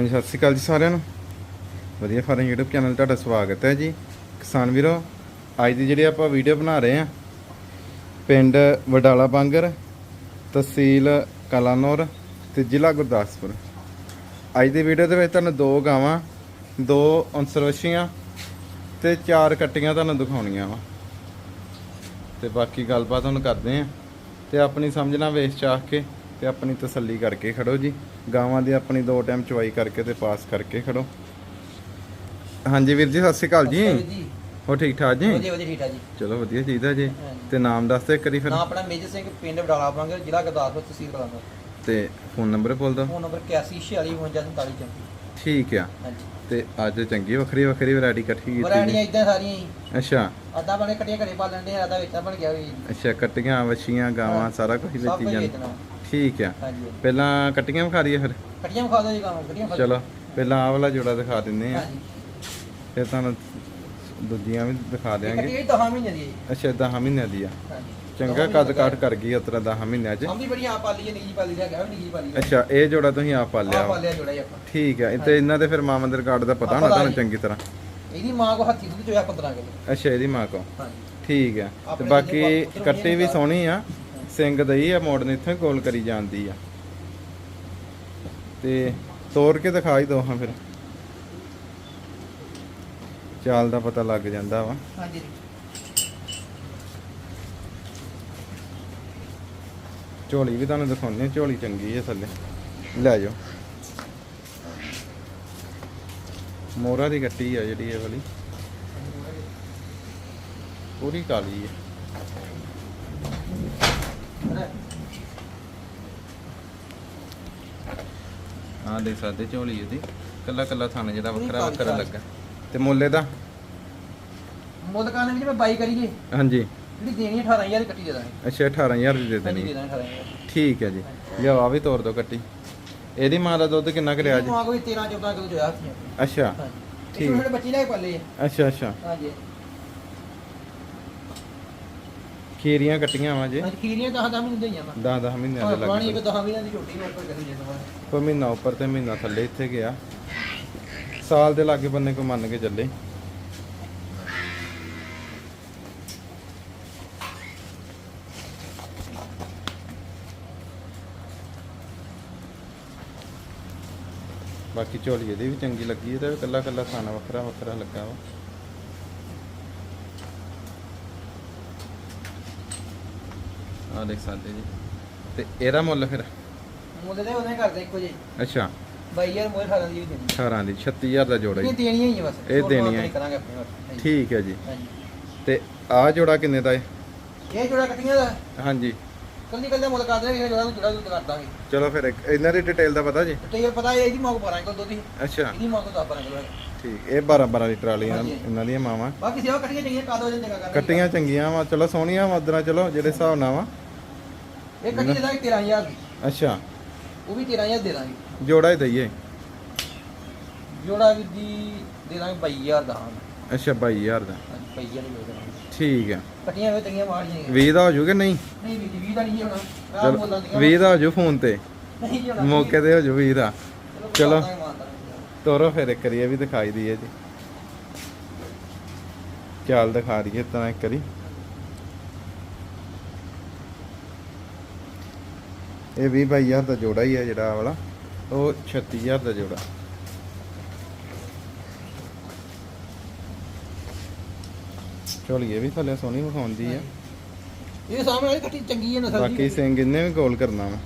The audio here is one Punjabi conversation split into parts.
ਹਾਂਜੀ, ਸਤਿ ਸ਼੍ਰੀ ਅਕਾਲ ਜੀ ਸਾਰਿਆਂ ਨੂੰ। ਵਧੀਆ ਫਾਰਮ YouTube ਚੈਨਲ ਤੁਹਾਡਾ ਸਵਾਗਤ ਹੈ ਜੀ। ਕਿਸਾਨ ਵੀਰੋ, ਅੱਜ ਦੀ ਜਿਹੜੀ ਆਪਾਂ ਵੀਡੀਓ ਬਣਾ ਰਹੇ ਹਾਂ, ਪਿੰਡ ਵਡਾਲਾ ਬਾਂਗਰ, ਤਹਿਸੀਲ ਕਲਾਨੌਰ ਤੇ ਜ਼ਿਲ੍ਹਾ ਗੁਰਦਾਸਪੁਰ। ਅੱਜ ਦੀ ਵੀਡੀਓ ਦੇ ਵਿੱਚ ਤੁਹਾਨੂੰ ਦੋ ਗਾਵਾਂ, ਦੋ ਅੰਸਰਵਸ਼ੀਆਂ ਤੇ ਚਾਰ ਕੱਟੀਆਂ ਤੁਹਾਨੂੰ ਦਿਖਾਉਣੀਆਂ ਵਾ। ਤੇ ਬਾਕੀ ਗੱਲਬਾਤ ਹੁਣ ਕਰਦੇ ਆਂ ਤੇ ਆਪਣੀ ਸਮਝਣਾ ਵੇਚ ਚਾਹ ਕੇ ਤੇ ਆਪਣੀ ਤਸੱਲੀ ਕਰਕੇ ਖੜੋ ਜੀ। ਗਾਵਾਂ ਦੀ ਆਪਣੀ ਦੋ ਟਾਈਮ ਚਵਾਈ ਕਰਕੇ ਤੇ ਪਾਸ ਕਰਕੇ ਖੜੋ। ਹਾਂਜੀ ਵੀਰ ਜੀ ਸਤਿ ਸ਼੍ਰੀ ਅਕਾਲ ਜੀ। ਹੋ ਠੀਕ ਠਾਕ ਜੀ? ਵਧੀਆ ਵਧੀਆ ਠੀਕ ਠਾਕ ਜੀ। ਚਲੋ ਵਧੀਆ ਚਾਹੀਦਾ ਜੀ। ਤੇ ਨਾਮ ਦੱਸ ਦਿਓ ਇੱਕ ਵਾਰੀ ਫਿਰ। ਨਾਮ ਆਪਣਾ ਮੇਜਰ ਸਿੰਘ ਪਿੰਡ ਵਡਾਲਾ ਬਾਂਗਰ ਜ਼ਿਲ੍ਹਾ ਗੁਰਦਾਸਪੁਰ ਤਹਿਸੀਲ ਕਲਾਨੌਰ ਤੇ ਫੋਨ ਨੰਬਰ ਬੋਲ ਦਿਓ। ਫੋਨ ਨੰਬਰ 814647 ਠੀਕ ਆ। ਹਾਂਜੀ। ਤੇ ਅੱਜ ਚੰਗੀ ਵੱਖਰੀ ਵੱਖਰੀ ਵੈਰਾਈਟੀ ਇਕੱਠੀ ਕੀਤੀ ਵਰਾਈਟੀਆਂ ਇਦਾਂ ਸਾਰੀਆਂ ਹੀ। ਅੱਛਾ। ਅੱਧਾ ਬਣੇ ਕੱਟੀਆਂ ਘਰੇ ਪਾ ਲੈਂਦੇ ਆ ਅੱਧਾ ਵੇਚਣਾ ਬਣ ਗਿਆ ਵੀ। ਅੱਛਾ ਕੱਟੀਆਂ ਵੱਛੀਆਂ ਗਾਵਾਂ। ਸਾਰਾ ਕੁਝ ਵੇਚੀ ਜਾਂਦਾ। ਠੀਕ ਆ। ਹਾਂਜੀ। ਪਹਿਲਾਂ ਕੱਟੀਆਂ ਵਿਖਾ ਦਈਏ ਫਿਰ? ਕੱਟੀਆਂ ਵਿਖਾ ਦਿਓ ਜੀ ਕੰਮ ਕੱਟੀਆਂ ਵਿਖਾ ਦਿਓ। ਚਲੋ ਪਹਿਲਾਂ ਆਹ ਵਾਲਾ ਜੋੜਾ ਦਿਖਾ ਦਿੰਦੇ ਆ ਹਾਂਜੀ। ਫਿਰ ਤੁਹਾਨੂੰ ਦੂਜੀਆਂ ਵੀ ਦਿਖਾ ਇਹ ਦਿਆਂਗੇ। ਕੱਟੀ ਇਹ 10 ਮਹੀਨੇ ਦੀ ਹੈ ਜੀ। ਅੱਛਾ 10 ਮਹੀਨਿਆਂ ਦੀ ਆ। ਹਾਂਜੀ। ਚੰਗਾ ਕੱਦ ਕਾਠ ਕਰ ਗਈ ਉਤਰਾ 10 ਮਹੀਨਿਆਂ 'ਚ। ਹਮ ਵੀ ਬੜੀ ਆਪ ਪਾਲੀ ਹੈ ਨਿੱਜੀ ਪਾਲੀ ਦਾ ਗਿਆ ਨਿੱਜੀ ਪਾਲੀ ਦਾ ਅੱਛਾ ਇਹ ਜੋੜਾ ਤੁਸੀਂ ਆਪ ਪਾਲਿਆ ਆਪ ਵਾ। ਪਾਲਿਆ ਜੋੜਾ ਹੀ ਆਪਾਂ। ਠੀਕ ਹੈ ਤੇ ਇਹਨਾਂ ਦੇ ਫਿਰ ਮਾਂ ਮੰਦਰ ਕਾਰਡ ਦਾ ਪਤਾ ਹਾਂ, ਹੋਣਾ ਤੁਹਾਨੂੰ ਜੀ। ਚੰਗੀ ਤਰ੍ਹਾਂ। ਇਹਦੀ ਮਾਂ ਕੋ ਹੱਥੀ ਦੁੱਧ ਚੋਇਆ 15 ਕਿਲੋ। ਅੱਛਾ ਇਹਦੀ ਮਾਂ ਕੋ। ਹਾਂਜੀ। ਠੀਕ ਹੈ ਤੇ ਬਾਕੀ ਕੱਟੀ ਵੀ ਹੋਣੀ ਸੋਹਣੀ ਆ। ਸਿੰਘ ਦਈ ਆ ਮੋੜਨ ਇੱਥੋਂ ਹੀ ਗੋਲ ਕਰੀ ਜਾਂਦੀ ਆ। ਤੇ ਤੋੜ ਕੇ ਦਿਖਾ ਹੀ ਦੋ ਹਾਂ ਫਿਰ। ਚਾਲ ਦਾ ਪਤਾ ਲੱਗ ਜਾਂਦਾ ਵਾ। ਹਾਂਜੀ। ਝੋਲੀ ਵੀ ਤੁਹਾਨੂੰ ਦਿਖਾਉਂਦੇ ਹਾਂ ਝੋਲੀ ਚੰਗੀ ਹੈ ਥੱਲੇ। ਲੈ ਜਾਓ। ਮੋਰਾ ਦੀ ਗੱਟੀ ਆ ਜਿਹੜੀ ਇਹ ਵਾਲੀ। ਪੂਰੀ ਕਾਲੀ ਹੈ ਆਹ ਦੇ ਸਕਦੇ ਝੋਲੀ ਇਹਦੀ ਕੱਲਾ ਕੱਲਾ ਥਣ ਜਿਹੜਾ ਵੱਖਰਾ ਵੱਖਰਾ। ਲੱਗਾ। ਤੇ ਮੁੱਲੇ ਦਾ? ਮੁੱਲ ਨੇ ਵੀ ਜੇ ਮੈਂ ਬਾਈ ਕਰੀਏ। ਹਾਂਜੀ। ਜਿਹੜੀ ਦੇਣੀ ਹੈ 18000 ਦੀ ਕੱਟੀ ਦੇ ਦਾਂਗੇ। ਅੱਛਾ 18000 ਦੀ ਦੇ ਦੇਣੀ। ਦੇ ਦਾਂਗੇ 18000 ਠੀਕ ਹੈ ਜੀ। ਲਿਆਓ ਆ ਵੀ ਤੋੜ ਦੋ ਕੱਟੀ। ਇਹਦੀ ਮਾਂ ਦਾ ਦੁੱਧ ਕਿੰਨਾ ਕੁ ਰਿਹਾ ਜੀ? ਮਾਂ ਕੋਈ 13 14 ਕਿਲੋ ਚੋਇਆ ਸੀ। ਅੱਛਾ। ਠੀਕ। ਛੋਟੇ ਬੱਚੇ ਲੈ ਕੇ ਪਾਲੇ ਅੱਛਾ ਅੱਛਾ। ਹਾਂਜੀ। ਖੀਰੀਆਂ ਕੱਟੀਆਂ ਵਾ ਜੇ। ਖੀਰੀਆਂ ਤਾਂ ਹਦਾਂ ਮੈਨੂੰ ਦਈਆਂ ਵਾ 10 10 ਮਹੀਨਿਆਂ ਦੇ ਪੁਰਾਣੀ ਇੱਕ ਲੱਗ 10 ਮਹੀਨਿਆਂ ਦੀ ਝੋਟੀ ਉੱਪਰ ਕਰੀ ਕੋਈ ਮਹੀਨਾ ਉੱਪਰ ਤੇ ਮਹੀਨਾ ਥੱਲੇ ਇੱਥੇ ਗਿਆ। ਸਾਲ ਦੇ ਲਾਗੇ ਬੰਨੇ ਕੋ ਮੰਨ ਕੇ ਚੱਲੇ। ਬਾਕੀ ਝੋਲੀ ਇਹਦੀ ਵੀ ਚੰਗੀ ਲੱਗੀ ਵੀ ਕੱਲਾ ਕੱਲਾ ਖਾਣਾ ਵੱਖਰਾ ਵੱਖਰਾ ਲੱਗਾ ਵਾ। ਆ ਦੇਖ ਸਕਦੇ ਜੀ। ਤੇ ਇਹਦਾ ਮੁੱਲ ਫਿਰ? ਮੁੱਲ ਦੇ ਉਹਨੇ ਕਰਦੇ ਇੱਕੋ ਜਿਹੇ। ਅੱਛਾ। ਬਾਈ ਯਾਰ ਮੋਏ 18 ਦੀ ਵੀ ਦੇਣੀ। 18 ਦੀ 36000 ਦਾ ਜੋੜਾ ਇਹ ਜੀ। ਦੇਣੀਆਂ ਹੀ ਆ ਬਸ। ਇਹ ਮਾਰ ਹੀ। ਕਰਾਂਗੇ ਆਪਣੇ ਠੀਕ ਹੈ ਜੀ। ਤੇ ਆਹ ਜੋੜਾ ਕਿੰਨੇ ਦਾ ਹੈ? ਇਹ ਜੋੜਾ ਕੱਟੀਆਂ ਦਾ। ਹਾਂਜੀ। ਕੱਲੀ ਕੱਲੀ ਮੁੱਲ ਕਰਦੇ ਨੇ ਜੋੜਾ ਨੂੰ ਜੋੜਾ ਦੁੱਧ ਕਰ ਦਾਂਗੇ ਚਲੋ ਫਿਰ ਇਹਨਾਂ ਦੀ ਡਿਟੇਲ ਦਾ ਪਤਾ ਜੀ? ਤੇ ਇਹ ਪਤਾ ਹੈ ਇਹਦੀ ਮਾਂ ਕੋ 12 ਕਿਲੋ ਦੁੱਧ ਦੀ ਅੱਛਾ। ਇਹਦੀ ਮਾਂ ਕੋ 10 12 ਕਿਲੋ। ਠੀਕ ਇਹ 12 12 ਲੀਟਰ ਵਾਲੀਆਂ। ਇਹਨਾਂ ਦੀਆਂ ਮਾਵਾਂ। ਬਾਕੀ ਸੇਵਾ ਕੱਟੀਆਂ ਚਾਹੀਏ ਕਾਦੋ ਜਨ ਜਗ੍ਹਾ ਕਰਨੀ ਕੱਟੀਆਂ ਚੰਗੀਆਂ ਵਾ ਚਲੋ ਸੋਹਣੀਆਂ ਮਦਰਾਂ ਚਲੋ ਜਿਹੜੇ ਹਿਸਾਬ ਨਾਲ ਵਾ। ਇਹ ਕੱਟੀ ਦੇ ਦਾਂਗੇ 13000 ਦੀ ਅੱਛਾ। ਉਹ ਵੀ 13000 ਦੇ ਦਾਂਗੇ। ਜੋੜਾ ਹੀ ਦਈਏ। ਜੋੜਾ ਵੀ ਦੀ ਦੇ ਦਾਂਗੇ 22000 ਦਾ। ਹਾਂ ਅੱਛਾ 22000 ਦਾ। ਹਾਂਜੀ 22000 ਦੀ ਦੇ ਦਾਂਗੇ। ਠੀਕ ਹੈ ਕੱਟੀਆਂ ਵੇ ਤੰਗੀਆਂ ਮਾਰੀਆਂ 20 ਦਾ ਹੋ ਜੂਗੇ ਨਹੀਂ? ਨਹੀਂ ਵੀ 20 ਦਾ ਨਹੀਂ ਹੋਣਾ। ਆਹ ਚਲੋ ਦੀਆਂ 20 ਦਾ ਹੋ ਜੂ ਫੋਨ ਤੇ। ਨਹੀਂ ਹੋਣਾ ਮੌਕੇ ਤੇ ਹੋ ਜੂ 20 ਦਾ। ਚਲੋ। ਤਾਨ। ਤੋਰੋ ਫਿਰ ਇੱਕ ਵਾਰੀ ਇਹ ਵੀ ਦਿਖਾਈ ਦਈਏ ਜੀ। ਚਾਲ ਦਿਖਾ ਦਈਏ ਤਾਂ ਇੱਕ ਵਾਰੀ। ਇਹ ਵੀ 22000 ਦਾ ਜੋੜਾ ਹੀ ਹੈ ਜਿਹੜਾ ਵਾਲਾ। ਉਹ 36000 ਦਾ ਜੋੜਾ। ਚੋਲੀਏ ਵੀ ਥੱਲੇ ਸੋਹਣੀ ਵਿਖਾਉਂਦੀ ਹੈ। ਇਹ ਸਾਹਮਣੇ ਵਾਲੀ ਕੱਟੀ ਚੰਗੀ ਹੈ ਨਸਲ ਬਾਕੀ ਸਿੰਘ ਇਹਨੇ ਵੀ ਗੋਲ ਕਰਨਾ ਵਾ।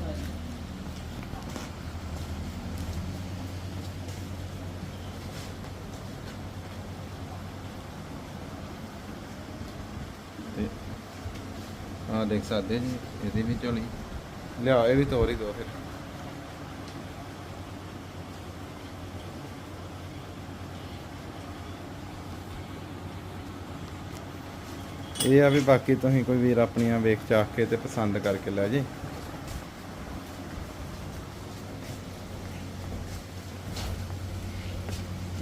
ਆ ਦੇਖ ਸਕਦੇ ਜੀ ਇਹਦੀ ਵੀ ਝੋਲੀ ਲਿਆ, ਇਹ ਵੀ ਤੋਰ ਹੀ ਦੋ ਫਿਰ। ਇਹ ਆ ਵੀ ਬਾਕੀ ਤੁਸੀਂ ਕੋਈ ਵੀਰ ਆਪਣੀਆਂ ਵੇਖ ਚਾਖ ਕੇ ਤੇ ਪਸੰਦ ਕਰਕੇ ਲੈ ਜੇ।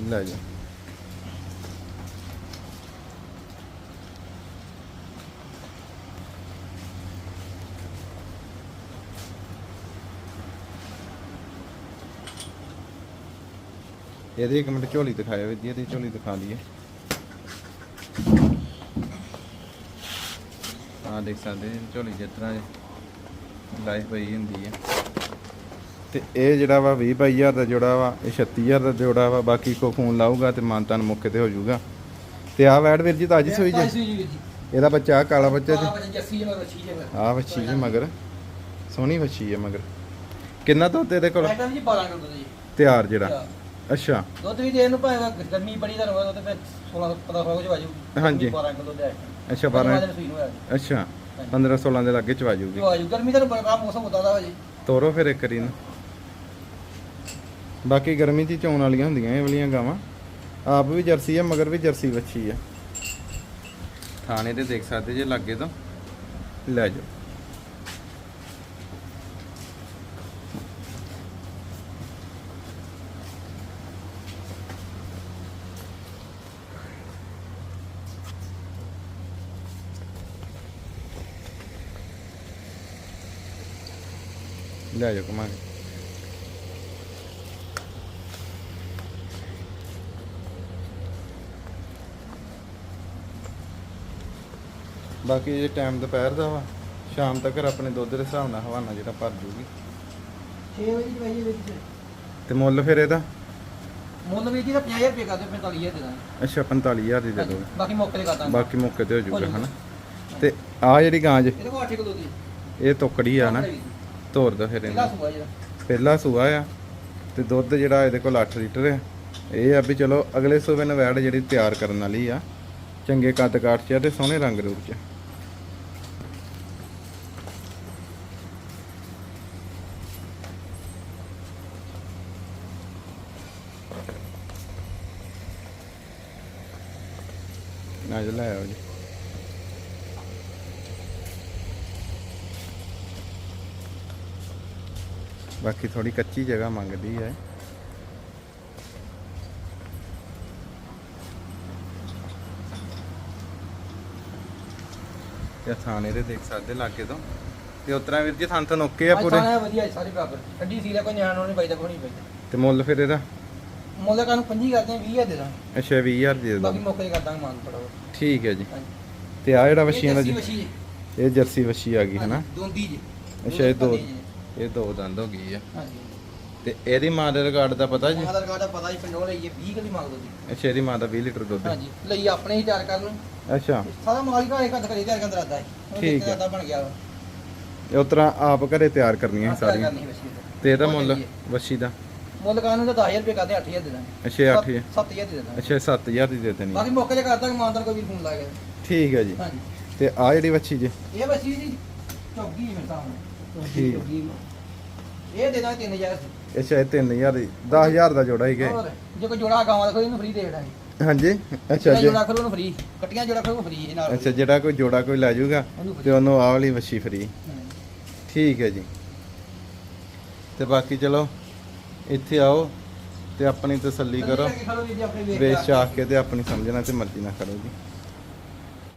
ਲੈ ਜਾ। ਇਹਦੇ ਇੱਕ ਮਿੰਟ ਝੋਲੀ ਦਿਖਾਇਓ ਵੀਰ ਜੀ ਇਹਦੀ ਝੋਲੀ ਦਿਖਾ ਦਈਏ। ਆ ਦੇਖ ਸਕਦੇ ਝੋਲੀ ਜਿਸ ਤਰ੍ਹਾਂ ਲਾਈਫ ਪਈ ਹੁੰਦੀ ਹੈ। ਤੇ ਇਹ ਜਿਹੜਾ ਵਾ 20 22000 ਦਾ ਜੋੜਾ ਵਾ ਇਹ 36000 ਦਾ ਜੋੜਾ ਵਾ ਬਾਕੀ ਕੋ ਫੋਨ ਲਾਊਗਾ ਤੇ ਮਾਨਤਾਨ ਮੌਕੇ ਤੇ ਹੋ ਜਾਊਗਾ। ਤੇ ਆ ਵੈੜ ਵੀਰ ਜੀ ਤਾਜੀ ਸੂਈ ਤਾਜ਼ੀ ਜੇ ਸੂਈ ਜੀ। ਇਹਦਾ ਬੱਚਾ ਆਹ ਕਾਲਾ ਬੱਚਾ ਜੀ? ਆ ਵੱਛੀ ਜੀ ਮਗਰ। ਸੋਹਣੀ ਵੱਛੀ ਹੈ ਮਗਰ। ਕਿੰਨਾ ਦੁੱਧ ਇਹਦੇ ਕੋਲ? ਐਟਮ ਜੀ 12 ਕਿਲੋ ਦੁੱਧ ਜੀ। ਤਿਆਰ ਜਿਹੜਾ। ਅੱਛਾ। ਦੁੱਧ ਵੀ ਦੇਣ ਨੂੰ ਭਾਵੇਂ ਗਰਮੀ ਬੜੀ ਤੁਹਾਨੂੰ ਪਤਾ ਦੁੱਧ ਫਿਰ 16 17 ਹੋ ਜਾਊ ਹਾਂਜੀ। 12 ਕਿਲੋ ਦੇ ਅੱਛਾ 12 ਸੂਈ ਨੂੰ ਆਇਆ ਅੱਛਾ 15 16 ਦੇ ਲਾਗੇ ਚਵਾ ਜੂਗੀ ਜੋ ਆਜੂ ਗਰਮੀ ਦਾ ਬੜਾ ਮੌਸਮ ਹੁੰਦਾ ਦਾ ਜੀ। ਤੋਰੋ ਫਿਰ ਇੱਕ ਵਾਰੀ ਨਾ ਬਾਕੀ ਗਰਮੀ 'ਚ ਹੀ ਚੋਣ ਵਾਲੀਆਂ ਹੁੰਦੀਆਂ ਇਹ ਵਾਲੀਆਂ ਗਾਵਾਂ। ਆਪ ਵੀ ਜਰਸੀ ਆ ਮਗਰ ਵੀ ਜਰਸੀ ਵੱਛੀ ਆ। ਥਾਣੇ ਤੇ ਦੇਖ ਸਕਦੇ ਜੇ ਲੱਗੇ ਤਾਂ। ਲੈ ਜਾਓ। ਲੈ ਜਾਓ ਕਮਾ ਕੇ ਬਾਕੀ ਜੇ ਟਾਈਮ ਦੁਪਹਿਰ ਦਾ ਵਾ ਸ਼ਾਮ ਤੱਕ ਆਪਣੇ ਦੁੱਧ ਦੇ ਹਿਸਾਬ ਨਾਲ ਹਵਾਨਾ ਜਿਹੜਾ ਭਰ ਜੂਗੀ। 6 ਵਜੇ ਦੀ ਭਾਈ ਵਿੱਚ। ਤੇ ਮੁੱਲ ਫਿਰ ਇਹਦਾ? ਮੁੱਲ ਵੀ ਜੀ ਦਾ 50000 ਰੁਪਏ ਕਰਦੇ 45000 ਦੇ ਦਾਂਗੇ। ਅੱਛਾ 45000 ਦੀ ਦੇ ਦੋਗੇ ਬਾਕੀ ਮੌਕੇ ਤੇ ਕਰਦਾਂਗੇ ਬਾਕੀ ਮੌਕੇ ਤੇ ਹੋ ਹੋ ਜਾਊਗਾ ਜਾਊਗਾ। ਹਨਾ? ਤੇ ਆ ਜਿਹੜੀ ਗਾਂ ਜੇ ਇਹਦੇ ਕੋਲ 8 ਕਿਲੋ ਦੀ। ਇਹ ਤੋਕੜੀ ਆ ਨਾ। ਤੋਰ ਦਾ ਫਿਰ ਇਹਦਾ ਇਹਨੂੰ। ਸੁਆ ਜਿਹੜਾ ਪਹਿਲਾ ਸੂਆ ਆ ਤੇ ਦੁੱਧ ਜਿਹੜਾ ਇਹਦੇ ਕੋਲ 8 ਲੀਟਰ ਆ। ਇਹ ਆ ਵੀ ਚਲੋ ਅਗਲੇ ਸੂਬੇ ਨੂੰ ਨਵੈੜ ਜਿਹੜੀ ਤਿਆਰ ਕਰਨ ਵਾਲੀ ਆ, ਚੰਗੇ ਕੱਦ ਕਾਠ ਚ ਆ ਤੇ ਸੋਹਣੇ ਰੰਗ ਰੂਪ ਚ। ਨਾ ਲੈ ਜੀ। ਬਾਕੀ ਥੋੜੀ ਕੱਚੀ ਜਗ੍ਹਾ ਮੰਗਦੀ ਹੈ। ਤੇ ਥਾਣੇ ਦੇ ਦੇਖ ਸਕਦੇ ਲਾਗੇ ਤੋਂ। ਤੇ ਉਤਰਾ ਵੀਰ ਜੀ ਥਾਂ ਤੋਂ ਓਕੇ ਆ ਪੂਰੇ? ਅੱਛਾ ਵਧੀਆ ਸਾਰੇ ਬਰਾਬਰ ਠੰਡੀ ਸੀ ਦਾ ਕੋਈ ਨਿਆਣ ਨਹੀਂ ਪੈਦਾ ਕੋਈ ਨਹੀਂ ਪੈਦਾ ਤੇ ਮੁੱਲ ਫਿਰ ਇਹਦਾ? ਮੁੱਲ ਕਾਨੂੰ 25 ਕਰਦੇ ਆ 20000 ਦੇ ਦਾਂਗੇ। ਅੱਛਾ 20000 ਦੀ ਦੇ ਬਾਕੀ ਦੋ ਮੌਕੇ ਕਰਦਾਂਗੇ ਮਾਨ ਪੜੋ ਠੀਕ ਹੈ ਜੀ। ਤੇ ਆ ਜਿਹੜਾ ਵਸ਼ੀਆਂ ਦਾ ਇਹ ਜੀ- ਜਰਸੀ। ਇਹ ਵਸ਼ੀ ਆ ਗਈ ਹੈ ਨਾ? ਦੋਂਦੀ ਜੀ। ਅੱਛਾ, ਇਹ ਦੋ-। ਇਹ ਦੋ ਦੰਦ ਹੋ ਗਈ ਆ। ਹਾਂਜੀ। ਤੇ ਇਹਦੀ ਮਾਂ ਦੇ ਰਿਕਾਰਡ ਦਾ ਪਤਾ ਜੀ? ਆਧਾਰ ਕਾਰਡ ਦਾ ਪਤਾ ਹੀ ਪਿੰਡੋਂ ਲਈ 20 ਕਿਲੋ ਮੰਗਦੇ ਜੀ। ਅੱਛਾ ਇਹਦੀ ਮਾਂ ਦਾ 20 ਲੀਟਰ ਦੁੱਧ। ਹਾਂਜੀ ਲਈ ਆਪਣੇ ਹੀ ਤਿਆਰ ਕਰਨ ਨੂੰ। ਅੱਛਾ। ਸਾਰਾ ਮਾਲ ਘਰੇ ਘੱਟ ਕਰੀ ਤਿਆਰ ਕਰਨ ਦਾ ਹੈ। ਉਹ ਠੀਕ ਹੈ। ਬਣ ਗਿਆ ਇਹ ਉਤਰਾ ਆਪ ਘਰੇ ਤਿਆਰ ਕਰਨੀਆਂ ਸਾਰੀਆਂ? ਵੱਛੀ। ਤੇ ਇਹਦਾ ਮੁੱਲ ਲਈਏ। ਵਸ਼ੀ ਦਾ? ਮੁੱਲ ਕਾਨੂੰ ਦਾ 10000 ਰੁਪਏ ਕਰਦੇ 8000 ਦੇ ਦਾਂਗੇ। ਅੱਛਾ 8 7000 ਦੇ ਦਾਂਗੇ। ਅੱਛਾ 7000 ਦੀ ਦੇ ਦੇਣੀ। ਬਾਕੀ ਮੌਕੇ ਤੇ ਕਰਦਾਂਗੇ ਮਾਨਦਾਰ ਕੋਈ ਵੀ ਫੋਨ ਲਾ ਕੇ। ਠੀਕ ਹੈ ਜੀ। ਹਾਂਜੀ। ਤੇ ਆ ਜਿਹੜੀ ਵੱਛੀ ਜੀ? ਇਹ ਵੱਛੀ ਜੀ ਚੌਗੀ ਮੇਰੇ ਸਾਹਮਣੇ। ਠੀਕ। ਚੌਗੀ। ਇਹ ਦੇ 3000 ਅੱਛਾ ਇਹ 3000 ਦੀ। 10000 ਦਾ ਜੋੜਾ ਹੀ ਗਏ ਹੋਰ ਜੇ ਕੋਈ ਜੋੜਾ ਗਾਵਾਂ ਦਾ ਕੋਈ ਇਹਨੂੰ ਫ੍ਰੀ ਦੇ ਦਾਂਗੇ ਹਾਂਜੀ? ਅੱਛਾ ਜੀ ਜੋੜਾ ਖਰੋ ਉਹਨੂੰ ਫ੍ਰੀ ਕੱਟੀਆਂ ਜੋੜਾ ਖਰੋ ਫ੍ਰੀ ਇਹ ਨਾਲ। ਅੱਛਾ ਜਿਹੜਾ ਕੋਈ ਜੋੜਾ ਕੋਈ ਲੈ ਜਾਊਗਾ ਉਹਨੂੰ ਤੇ। ਉਹਨੂੰ ਆਹ ਵਾਲੀ ਵੱਛੀ ਫਰੀ ਹਾਂ। ਠੀਕ ਹੈ ਜੀ। ਤੇ ਬਾਕੀ ਚਲੋ ਇੱਥੇ ਆਓ ਤੇ ਆਪਣੀ ਤਸੱਲੀ ਕਰੋ। ਵੇਚ ਕੇ ਚਾਖ ਕੇ ਤੇ ਆਪਣੀ ਸਮਝਣਾ ਤੇ ਮਰਜ਼ੀ ਨਾਲ ਕਰੋ ਜੀ।